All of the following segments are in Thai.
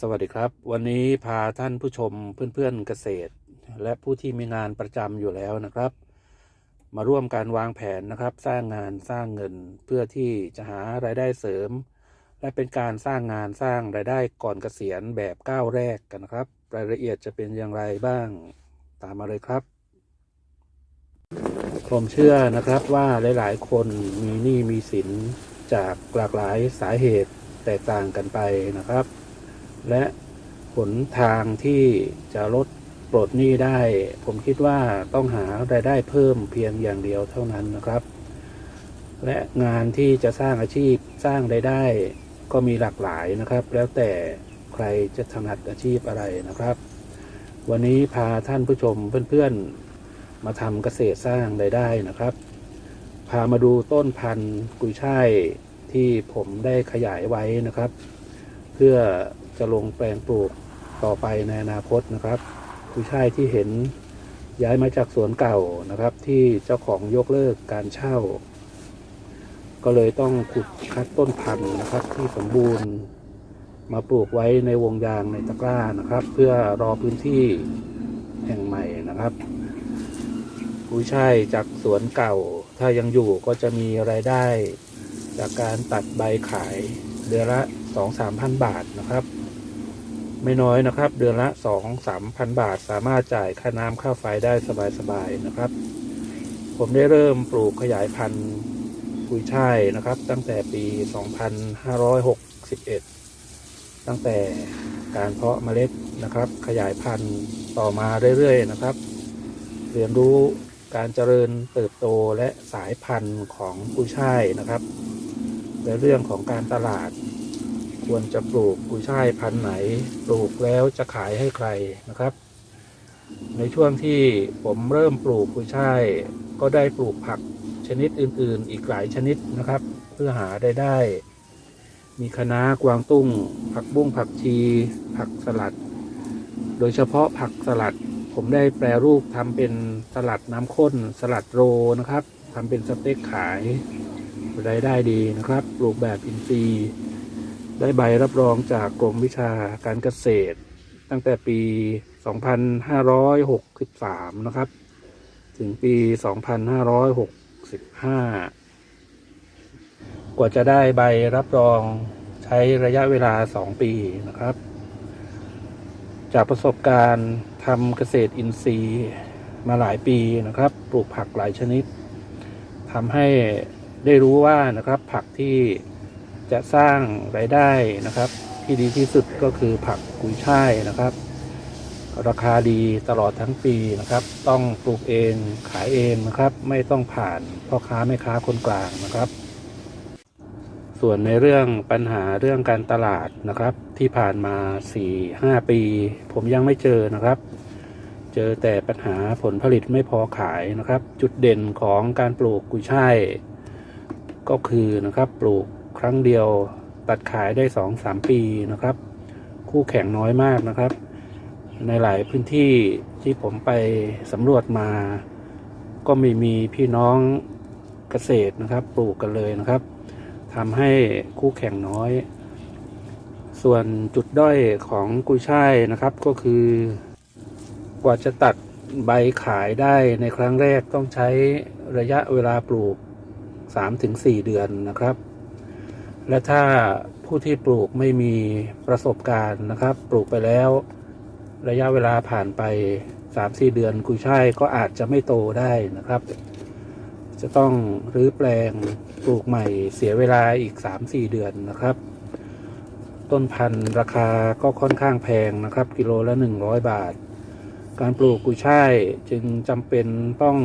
สวัสดีครับ วันนี้พาท่านผู้ชมเพื่อนๆเกษตร และผู้ที่มีงานประจำอยู่แล้วนะครับ มาร่วมการวางแผนนะครับ สร้างงานสร้างเงินเพื่อที่จะหารายได้เสริม และเป็นการสร้างงานสร้างรายได้ก่อนเกษียณแบบก้าวแรกกันนะครับ รายละเอียดจะเป็นอย่างไรบ้าง ตามมาเลยครับ ผมเชื่อนะครับว่าหลายๆ คนมีหนี้มีสินจากหลากหลายสาเหตุแตกต่างกันไปนะครับ และหนทางที่จะลดปลดหนี้ได้ ผมคิดว่าต้องหารายได้เพิ่มเพียงอย่างเดียวเท่านั้นนะครับ และงานที่จะสร้างอาชีพสร้างรายได้ก็มีหลากหลายนะครับ แล้วแต่ใครจะถนัดอาชีพอะไรนะครับ วันนี้พาท่านผู้ชมเพื่อนๆ มาทำเกษตรสร้างรายได้นะครับ พามาดูต้นพันธุ์กุยช่ายที่ผมได้ขยายไว้นะครับ เพื่อ จะลงแปลงปลูกต่อไปในอนาคตนะครับกุยช่ายที่เห็นย้ายมาจากสวนเก่านะครับ ที่เจ้าของยกเลิกการเช่า ก็เลยต้องขุดคัดต้นพันธุ์นะครับ ที่สมบูรณ์มาปลูกไว้ในวงยางในตะกร้านะครับ เพื่อรอพื้นที่แห่งใหม่นะครับกุยช่ายจากสวนเก่า ถ้ายังอยู่ก็จะมีรายได้ จากการตัดใบขายเดือนละสองสามพันบาทนะครับ ไม่น้อยนะครับ เดือนละสองสามพันบาท สามารถจ่ายค่าน้ำค่าไฟได้สบายๆนะครับ ผมได้เริ่มปลูกขยายพันธุ์กุยช่ายนะครับ ตั้งแต่ปี 2561 ตั้งแต่การเพาะเมล็ดนะครับ ขยายพันธุ์ต่อมาเรื่อยๆนะครับ เรียนรู้การเจริญเติบโตและสายพันธุ์ของกุยช่ายนะครับ ในเรื่องของการตลาด ควรจะปลูกกุยช่ายพันธุ์ไหน ปลูกแล้วจะขายให้ใครนะครับ ในช่วงที่ผมเริ่มปลูกกุยช่าย ก็ได้ปลูกผักชนิดอื่น ๆ อีกหลายชนิดนะครับ เพื่อหาได้ได้ มีคะน้ากวางตุ้ง ผักบุ้งผักชี ผักสลัด โดยเฉพาะผักสลัด ผมได้แปรรูปทำเป็นสลัดน้ำข้น สลัดโรนะครับทำเป็นสเต็กขายรายได้ดีนะครับ ปลูกแบบอินทรีย์ ได้ใบรับรองจากกรมวิชาการเกษตร ตั้งแต่ปี 2563 นะครับ ถึงปี 2565 กว่าจะได้ใบรับรองใช้ระยะเวลา 2 ปีนะครับ จากประสบการณ์ทำเกษตรอินทรีย์มาหลายปีนะครับ ปลูกผักหลายชนิดทำให้ได้รู้ว่านะครับผักที่ จะสร้างรายได้นะครับ ที่ดีที่สุดก็คือผักกุยช่ายนะครับ ราคาดีตลอดทั้งปีนะครับ ต้องปลูกเองขายเองนะครับ ไม่ต้องผ่านพ่อค้าแม่ค้าคนกลางนะครับ ส่วนในเรื่องปัญหาเรื่องการตลาดนะครับ ที่ผ่านมา 4-5 ปี ผมยังไม่เจอนะครับเจอแต่ปัญหาผลผลิตไม่พอขายนะครับ จุดเด่นของการปลูกกุยช่ายก็คือนะครับปลูก ครั้งเดียวตัดขายได้2-3ปีนะครับ คู่แข่งน้อยมากนะครับ ในหลายพื้นที่ที่ผมไปสำรวจมา ก็ไม่มีพี่น้องเกษตรนะครับ ปลูกกันเลยนะครับทำให้คู่แข่งน้อย ส่วนจุดด้อยของกุยช่ายนะครับก็คือกว่าจะตัดใบขายได้ในครั้งแรกต้องใช้ระยะเวลาปลูก 3-4 เดือนนะครับ และถ้าผู้ที่ปลูกไม่มีประสบการณ์นะครับ ปลูกไปแล้ว ระยะเวลาผ่านไป 3-4 เดือนกุยช่ายก็อาจจะไม่โตได้นะครับ จะต้องรื้อแปลงปลูกใหม่เสียเวลาอีก 3-4 เดือนนะครับ ต้นพันธุ์ราคาก็ค่อนข้างแพงนะครับ กิโลละ 100 บาท การปลูกกุยช่ายจึงจำเป็นต้อง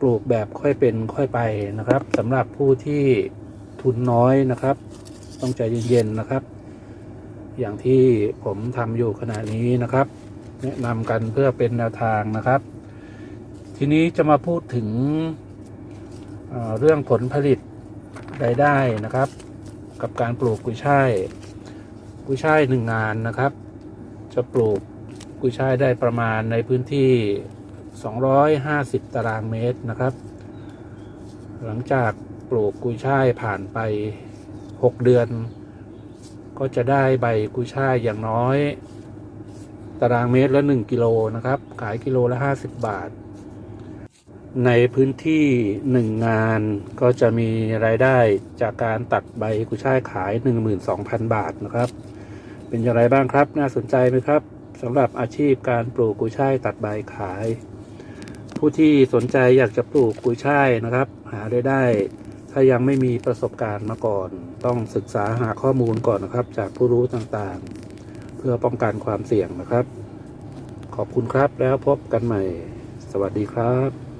ปลูกแบบค่อยเป็นค่อยไปนะครับสำหรับผู้ที่ทุนน้อยนะครับ ต้องใจเย็นๆนะครับ อย่างที่ผมทำอยู่ขณะนี้นะครับ แนะนำกันเพื่อเป็นแนวทางนะครับ ทีนี้จะมาพูดถึงเเรื่องผลผลิตรายได้นะครับ กับการปลูกกุยช่ายกุยช่ายหนึ่งงานนะครับ จะปลูกกุยช่ายได้ประมาณในพื้นที่ 250 ตารางเมตรนะครับ หลังจากปลูกกุยช่ายผ่านไป 6เดือน ก็จะได้ใบกุยช่ายอย่างน้อย ตารางเมตรละ1กิโลนะครับ ขายกิโลละ50บาท ในพื้นที่1งานก็จะมีรายได้จากการตัดใบกุยช่ายขาย 12,000 บาทนะครับ เป็นอย่างไรบ้างครับน่าสนใจไหมครับสำหรับอาชีพการปลูกกุยช่ายตัดใบขาย ผู้ที่สนใจอยากจะปลูกกุยช่ายนะครับ หารายได้ ถ้ายังไม่มีประสบการณ์มาก่อน ต้องศึกษาหาข้อมูลก่อนนะครับ จากผู้รู้ต่างๆ เพื่อป้องกันความเสี่ยงนะครับ ขอบคุณครับแล้วพบกันใหม่ สวัสดีครับ